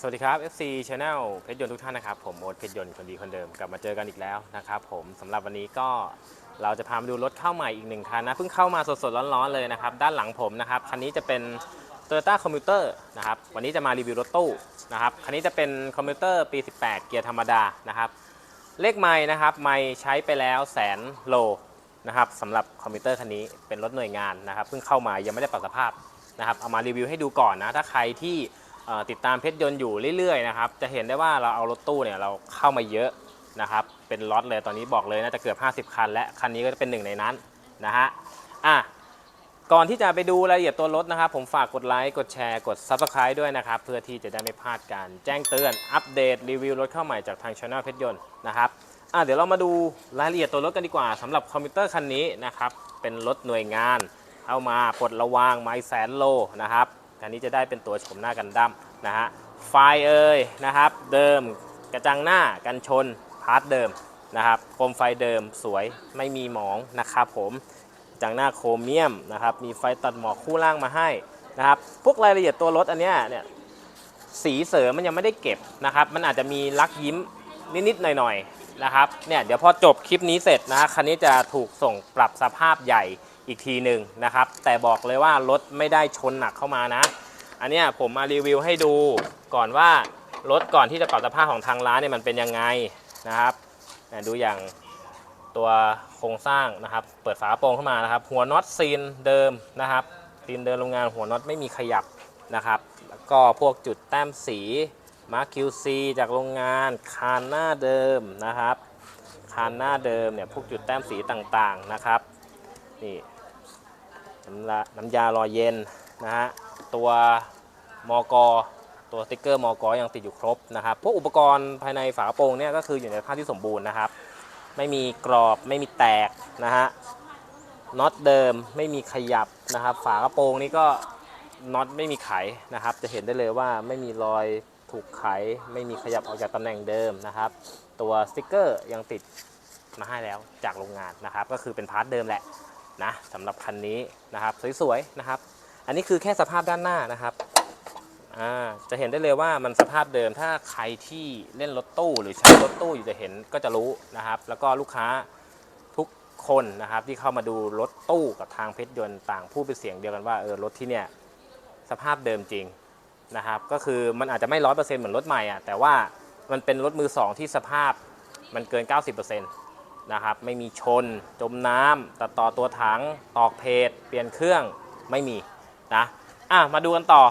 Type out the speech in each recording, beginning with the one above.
สวัสดีครับ FC Channel เพชรยนต์ทุกท่านนะครับ ผมโอ๊ตเพชรยนต์คนดีคนเดิมกลับมาเจอกันอีกแล้วนะครับผมสำหรับวันนี้ก็เราจะพามาดูรถเข้าใหม่อีกหนึ่งคันนะเพิ่งเข้ามาสดๆร้อนๆเลยนะครับ ด้านหลังผมนะครับ คันนี้จะเป็น Toyota Commuter นะครับวันนี้จะมารีวิวรถตู้นะครับคันนี้จะเป็น Commuter ปี 18 เกียร์ธรรมดานะครับ เลขไม้นะครับไม้ใช้ไปแล้วแสนโลนะครับสำหรับคอมพิวเตอร์คันนี้เป็นรถหน่วยงานนะครับเพิ่งเข้ามายังไม่ได้ปรับสภาพนะครับเอามารีวิวให้ดูก่อนนะถ้าใครที่ ติดตามเพชรยนต์อยู่เรื่อยๆนะครับจะเห็นได้ว่าเราเอารถตู้เนี่ยเราเข้ามาเยอะนะครับเป็นล็อตเลยตอนนี้บอกเลยน่าจะเกือบ 50 คัน และคันนี้ก็จะเป็นหนึ่งในนั้นนะฮะอะก่อนที่จะไปดูรายละเอียดตัวรถนะครับ ผมฝากกดไลค์กดแชร์กด Subscribe ด้วยนะครับ เพื่อที่จะได้ไม่พลาดการแจ้งเตือนอัปเดตรีวิวรถเข้าใหม่จากทางช anel เพชรยนต์นะครับอะเดี๋ยวเรามาดูรายละเอียดตัวรถกันดีกว่าสำหรับคอมพิวเตอร์คันนี้นะครับเป็นรถหน่วยงาน เข้ามาปลดระวางไม้แสนโลนะครับ คันนี้จะได้เป็นตัวโฉมหน้ากันดั้มนะฮะไฟเอ่ยนะครับเดิมกระจังหน้ากันชนพาร์ทเดิมนะครับโคมไฟเดิมสวยไม่มีหมองนะครับผมกระจังหน้าโครเมียมนะครับมีไฟตัดหมอกคู่ล่างมาให้นะครับพวกรายละเอียดตัวรถอันเนี้ยเนี่ยสีเสริมมันยังไม่ได้เก็บนะครับมันอาจจะมีลักยิ้มนิดๆหน่อยๆนะครับเนี่ยเดี๋ยวพอจบคลิปนี้เสร็จนะคันนี้จะถูกส่งปรับสภาพใหญ่ อีกทีหนึ่งนะครับ แต่บอกเลยว่ารถไม่ได้ชนหนักเข้ามานะ อันนี้ผมมารีวิวให้ดูก่อนว่ารถก่อนที่จะปรับสภาพของทางร้านเนี่ยมันเป็นยังไงนะครับดูอย่างตัวโครงสร้างนะครับ เปิดฝาโปรงเข้ามานะครับ หัวน็อตซีนเดิมนะครับซีนเดิมโรงงานหัวน็อตไม่มีขยับนะครับ แล้วก็พวกจุดแต้มสีมาร์ค QC จากโรงงานคานหน้าเดิมนะครับ คานหน้าเดิมเนี่ยพวกจุดแต้มสีต่างๆนะครับนี่ น้ำยารอยเย็นนะฮะตัวมอกตัวสติ๊กเกอร์มอกยังติดอยู่ครบนะครับพวกอุปกรณ์ภายในฝากระโปรงเนี่ยก็คืออยู่ในสภาพที่สมบูรณ์นะครับ ไม่มีกรอบไม่มีแตกนะฮะน็อตเดิมไม่มีขยับนะครับ ฝากระโปรงนี่ก็น็อตไม่มีไขนะครับ จะเห็นได้เลยว่าไม่มีรอยถูกไข ไม่มีขยับออกจากตำแหน่งเดิมนะครับ ตัวสติกเกอร์ยังติดมาให้แล้วจากโรงงานนะครับ ก็คือเป็นพาร์ทเดิมแหละ นะสำหรับคันนี้นะครับสวยๆนะครับ อันนี้คือแค่สภาพด้านหน้านะครับจะเห็นได้เลยว่ามันสภาพเดิมถ้าใครที่เล่นรถตู้หรือใช้รถตู้อยู่จะเห็นก็จะรู้นะครับ แล้วก็ลูกค้าทุกคนนะครับที่เข้ามาดูรถตู้กับทางเพชรยนต์ต่างพูดเป็นเสียงเดียวกันว่าเออรถที่เนี่ยสภาพเดิมจริงนะครับ ก็คือมันอาจจะไม่ร้อยเปอร์เซ็นต์เหมือนรถใหม่อะแต่ว่ามันเป็นรถมือสองที่สภาพมันเกิน 90%น นะครับ ไม่มีชน จมน้ำตัดต่อตัวถัง ตอกเพจเปลี่ยนเครื่องไม่มีนะอะมาดูกันต่อ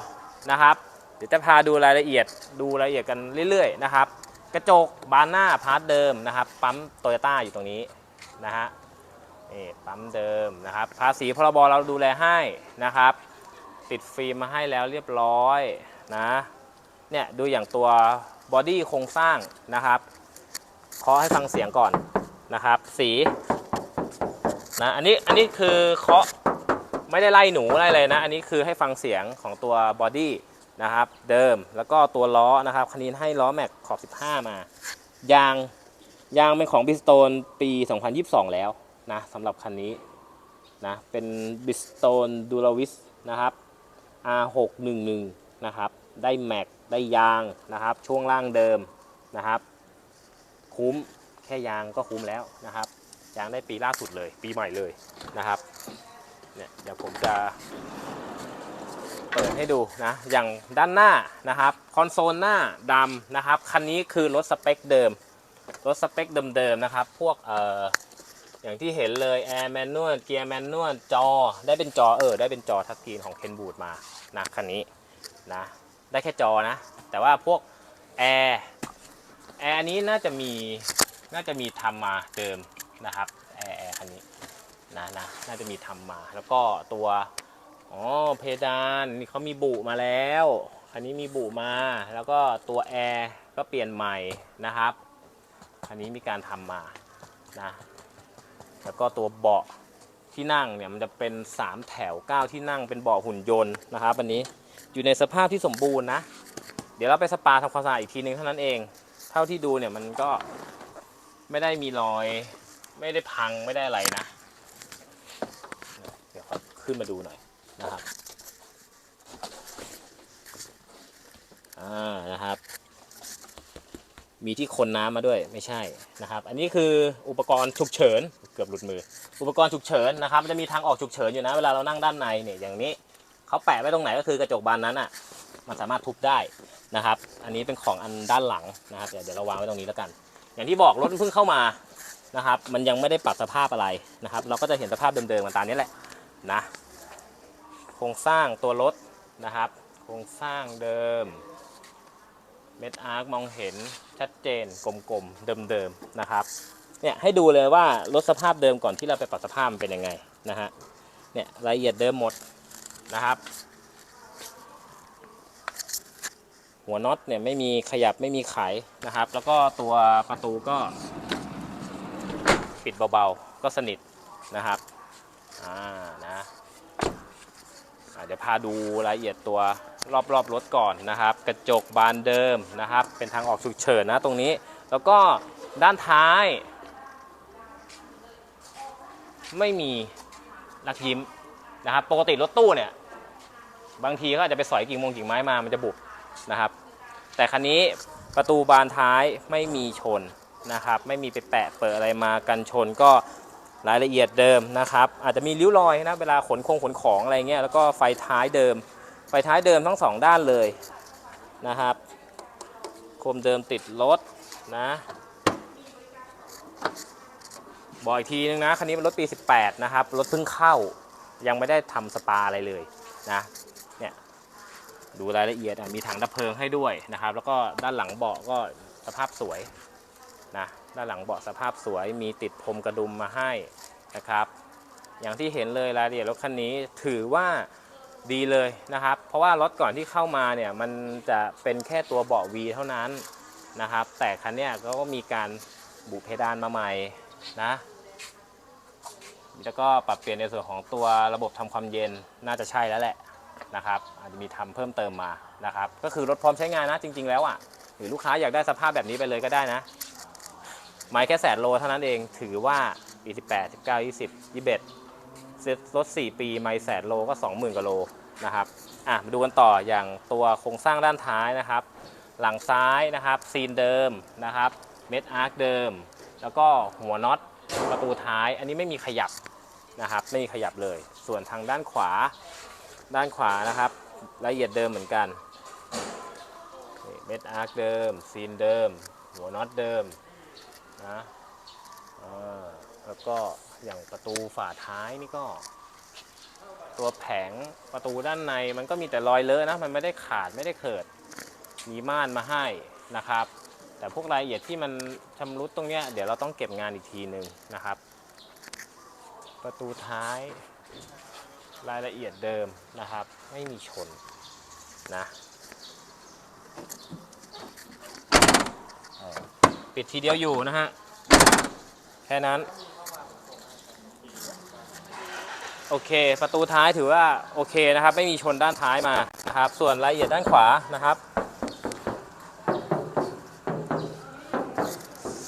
นะครับ เดี๋ยวจะพาดูรายละเอียดดูรายละเอียดกันเรื่อยๆนะครับ กระจกบานหน้าพาร์ทเดิมนะครับ ปั๊มโตโยต้าอยู่ตรงนี้นะฮะนี่ปั๊มเดิมนะครับ ภาษีพรบเราดูแลให้นะครับ ติดฟิล์มมาให้แล้วเรียบร้อยนะเนี่ยดูอย่างตัวบอดี้โครงสร้างนะครับเคาะให้ฟังเสียงก่อน นะครับ สีนะอันนี้อันนี้คือเคาะไม่ได้ไล่หนูอะไรเลยนะ อันนี้คือให้ฟังเสียงของตัวบอดี้นะครับเดิมแล้วก็ตัวล้อนะครับคันนี้ให้ล้อแม็กขอบ 15 มา ยางยางเป็นของบิสโตนปี 2022 แล้วนะสำหรับคันนี้นะเป็นบิสโตนดูลาวิสนะครับ R611 นะครับได้แม็กได้ยางนะครับช่วงล่างเดิมนะครับ คุ้ม แค่ยางก็คุ้มแล้วนะครับ ยางได้ปีล่าสุดเลย ปีใหม่เลยนะครับเนี่ยเดี๋ยวผมจะเปิดให้ดูนะ อย่างด้านหน้านะครับ คอนโซลหน้าดำนะครับ คันนี้คือรถสเปคเดิม รถสเปคเดิมๆนะครับ พวกเอ่ออย่างที่เห็นเลย Air Manual เกียร์ Manual จอได้เป็นจอเออได้เป็นจอทัชสกรีนของ Kenwood มานะคันนี้นะได้แค่จอนะ แต่ว่าพวกแอร์แอร์อันนี้น่าจะมี น่าจะมีทำมาเดิมนะครับแอร์แอร์คันนี้นะนะน่าจะมีทำมา แล้วก็ตัวอ๋อเพดานนี่เขามีบุมาแล้วคันนี้มีบุมา แล้วก็ตัวแอร์ก็เปลี่ยนใหม่นะครับคันนี้มีการทำมานะแล้วก็ตัวเบาะที่นั่งเนี่ยมันจะเป็น 3 แถว 9 ที่นั่งเป็นเบาะหุ่นยนต์นะครับอันนี้อยู่ในสภาพที่สมบูรณ์นะ เดี๋ยวเราไปสปาทำความสะอาดอีกทีนึงเท่านั้นเอง เท่าที่ดูเนี่ยมันก็ ไม่ได้มีรอย ไม่ได้พังไม่ได้อะไรนะ เดี๋ยวขอขึ้นมาดูหน่อยนะครับอ่านะครับ มีที่คนน้ำมาด้วยไม่ใช่นะครับ อันนี้คืออุปกรณ์ฉุกเฉินเกือบหลุดมือ อุปกรณ์ฉุกเฉินนะครับมันจะมีทางออกฉุกเฉินอยู่นะ เวลาเรานั่งด้านในเนี่ยอย่างนี้เขาแปะไว้ตรงไหนก็คือกระจกบานนั้นอะมันสามารถทุบได้นะครับ อันนี้เป็นของอันด้านหลังนะครับเดี๋ยวเดี๋ยวเราวางไว้ตรงนี้แล้วกัน อย่างที่บอกรถมันเพิ่งเข้ามานะครับ มันยังไม่ได้ปรับสภาพอะไรนะครับ เราก็จะเห็นสภาพเดิมๆกันตามนี้แหละนะโครงสร้างตัวรถนะครับ โครงสร้างเดิมเม็ดอาร์คมองเห็นชัดเจนกลมๆเดิมๆนะครับเนี่ยให้ดูเลยว่ารถสภาพเดิมก่อนที่เราไปปรับสภาพมันเป็นยังไงนะฮะเนี่ยรายละเอียดเดิมหมดนะครับ หัวน็อตเนี่ยไม่มีขยับไม่มีไขนะครับ แล้วก็ตัวประตูก็ ปิดเบาๆ ก็สนิทนะครับอ่านะอาเดี๋ยวพาดูรายละเอียดตัวรอบๆรถก่อนนะครับ กระจกบานเดิมนะครับ เป็นทางออกฉุกเฉินนะตรงนี้ แล้วก็ด้านท้าย ไม่มีลักยิ้มนะครับ ปกติรถตู้เนี่ย บางทีก็อาจจะไปสอยกิ่งมงกิ่งไม้มามันจะบุบ นะครับ แต่คันนี้ประตูบานท้ายไม่มีชนนะครับ ไม่มีไปแปะเปิดอะไรมากันชนก็รายละเอียดเดิมนะครับ อาจจะมีริ้วรอยนะเวลาขนคงขนของอะไรเงี้ยแล้วก็ไฟท้ายเดิม ไฟท้ายเดิมทั้งสองด้านเลยนะครับโคมเดิมติดรถนะบอกอีกทีนึงนะคันนี้เป็นรถปี 18 นะครับ รถเพิ่งเข้ายังไม่ได้ทำสปาอะไรเลยนะ ดูรายละเอียดมีถังดับเพลิงให้ด้วยนะครับ แล้วก็ด้านหลังเบาะก็สภาพสวยนะด้านหลังเบาะสภาพสวย มีติดพรมกระดุมมาให้นะครับ อย่างที่เห็นเลยรายละเอียดรถคันนี้ถือว่าดีเลยนะครับ เพราะว่ารถก่อนที่เข้ามาเนี่ยมันจะเป็นแค่ตัวเบาะ V เท่านั้นนะครับ แต่คันนี้ก็มีการบุเพดานมาใหม่นะแล้วก็ปรับเปลี่ยนในส่วนของตัวระบบทำความเย็นน่าจะใช่แล้วแหละ นะครับอาจจะมีทำเพิ่มเติมมานะครับก็คือรถพร้อมใช้งานนะจริง ๆ แล้วอะหรือลูกค้าอยากได้สภาพแบบนี้ไปเลยก็ได้นะไม่แค่แสนโลเท่านั้นเองถือว่าปี18 19 20 21เซ็ตรถ4 ปีไม่แสนโลก็ 20,000กว่าโลนะครับอะมาดูกันต่ออย่างตัวโครงสร้างด้านท้ายนะครับ หลังซ้ายนะครับซีนเดิมนะครับเม็ดอาร์คเดิม แล้วก็หัวน็อตประตูท้าย อันนี้ไม่มีขยับนะครับไม่มีขยับเลย ส่วนทางด้านขวา ด้านขวานะครับ ละเอียดเดิมเหมือนกันเม็ดอาร์คเดิม ซีนเดิม หัวน็อตเดิมนะแล้วก็อย่างประตูฝาท้ายนี่ก็ ตัวแผงประตูด้านในมันก็มีแต่รอยเลอะนะ มันไม่ได้ขาดไม่ได้เขิด มีม่านมาให้นะครับ แต่พวกรายละเอียดที่มันชำรุดตรงเนี้ยเดี๋ยวเราต้องเก็บงานอีกทีหนึ่งนะครับ ประตูท้าย รายละเอียดเดิมนะครับ ไม่มีชนนะปิดทีเดียวอยู่นะฮะ แค่นั้น โอเค ประตูท้ายถือว่าโอเคนะครับ ไม่มีชนด้านท้ายมานะครับ ส่วนรายละเอียดด้านขวานะครับ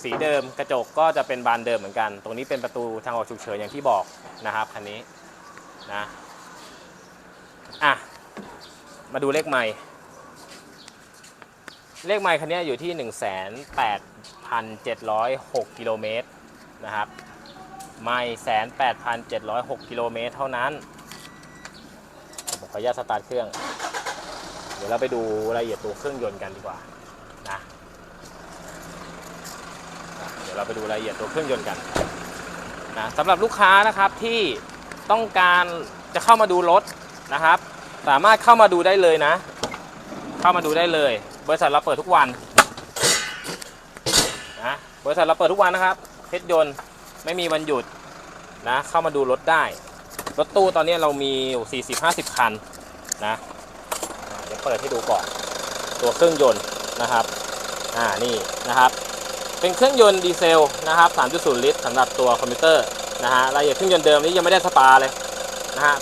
สีเดิมกระจกก็จะเป็นบานเดิมเหมือนกัน ตรงนี้เป็นประตูทางออกฉุกเฉินอย่างที่บอกนะครับคันนี้ นะอะมาดูเลขไม้เลขไม้คันนี้อยู่ที่ 1 8 7 0 6กิโลเมตรนะครับไม่แสนแปดพันเจ็ดร้อยหกกิโลเมตรเท่านั้น ผมขออนุญาตสตาร์ทเครื่อง เดี๋ยวเราไปดูรายละเอียดตัวเครื่องยนต์กันดีกว่านะเดี๋ยวเราไปดูรายละเอียดตัวเครื่องยนต์กันนะสำหรับลูกค้านะครับที่ ต้องการจะเข้ามาดูรถนะครับ สามารถเข้ามาดูได้เลยนะ เข้ามาดูได้เลย บริษัทเราเปิดทุกวันนะบริษัทเราเปิดทุกวันนะครับเพชรยนต์ไม่มีวันหยุดนะเข้ามาดูรถได้ รถตู้ตอนนี้เรามี 40-50 คันนะเดี๋ยวเปิดให้ดูก่อน ตัวเครื่องยนต์นะครับอ่านี่นะครับ เป็นเครื่องยนต์ดีเซลนะครับ 3.0 ลิตรสำหรับตัวคอมพิวเตอร์ นะฮะรายละเอียดเครื่องยนต์เดิมนี่ยังไม่ได้สปาเลยนะฮะ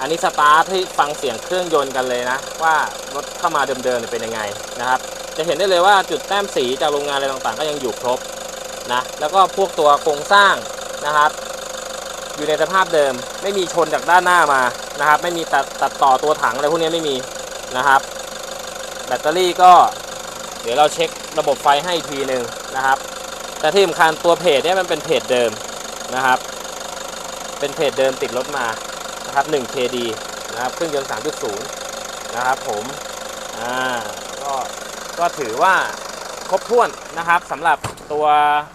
อันนี้สตาร์ทให้ฟังเสียงเครื่องยนต์กันเลยนะ ว่ารถเข้ามาเดิมๆเป็นยังไงนะครับ จะเห็นได้เลยว่าจุดแต้มสีจากโรงงานอะไรต่างๆ ก็ยังอยู่ครบนะแล้วก็พวกตัวโครงสร้างนะครับ อยู่ในสภาพเดิมไม่มีชนจากด้านหน้ามานะครับ ไม่มีตัดตัดต่อตัวถังอะไรพวกนี้ไม่มีนะครับ แบตเตอรี่ก็เดี๋ยวเราเช็คระบบไฟให้อีกทีหนึ่งนะครับ แต่ที่สำคัญตัวเพจเนี่ยมันเป็นเพจเดิมนะครับ เป็นเพจเดิมติดรถมานะครับ 1KD นะครับเครื่องยนต์ 3.0 นะครับผมอ่าก็ก็ถือว่าครบถ้วนนะครับสำหรับตัว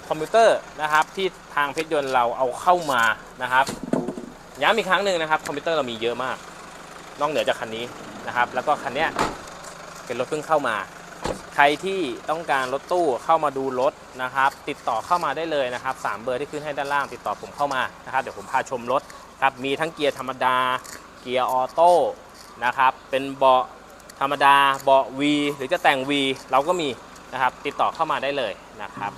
คอมพิวเตอร์นะครับที่ทางเพชรยนต์เราเอาเข้ามานะครับย้ำอีกครั้งหนึ่งนะครับคอมพิวเตอร์เรามีเยอะมาก นอกเหนือจากคันนี้นะครับ แล้วก็คันเนี้ยเป็นรถเพิ่งเข้ามา ใครที่ต้องการรถตู้เข้ามาดูรถนะครับ ติดต่อเข้ามาได้เลยนะครับสามเบอร์ที่ขึ้นให้ด้านล่างติดต่อผมเข้ามานะครับเดี๋ยวผมพาชมรถครับมีทั้งเกียร์ธรรมดา เกียร์ออโต้นะครับเป็นเบาะธรรมดาเบาะ V หรือจะแต่ง V เราก็มีนะครับติดต่อเข้ามาได้เลยนะครับ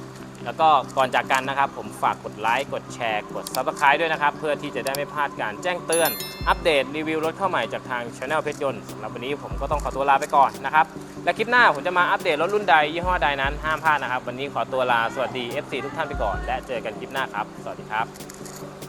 แล้วก็ก่อนจากกันนะครับ ผมฝากกดไลค์กดแชร์กด Subscribe ด้วยนะครับ เพื่อที่จะได้ไม่พลาดการแจ้งเตือน อัปเดตรีวิวรถเข้าใหม่จากทาง Channel เพชรยนต์สำหรับวันนี้ผมก็ต้องขอตัวลาไปก่อนนะครับ และคลิปหน้าผมจะมาอัปเดตรถรุ่นใดยี่ห้อใดนั้นห้ามพลาดนะครับ วันนี้ขอตัวลาสวัสดี FC ทุกท่านไปก่อน และเจอกันคลิปหน้าครับ สวัสดีครับ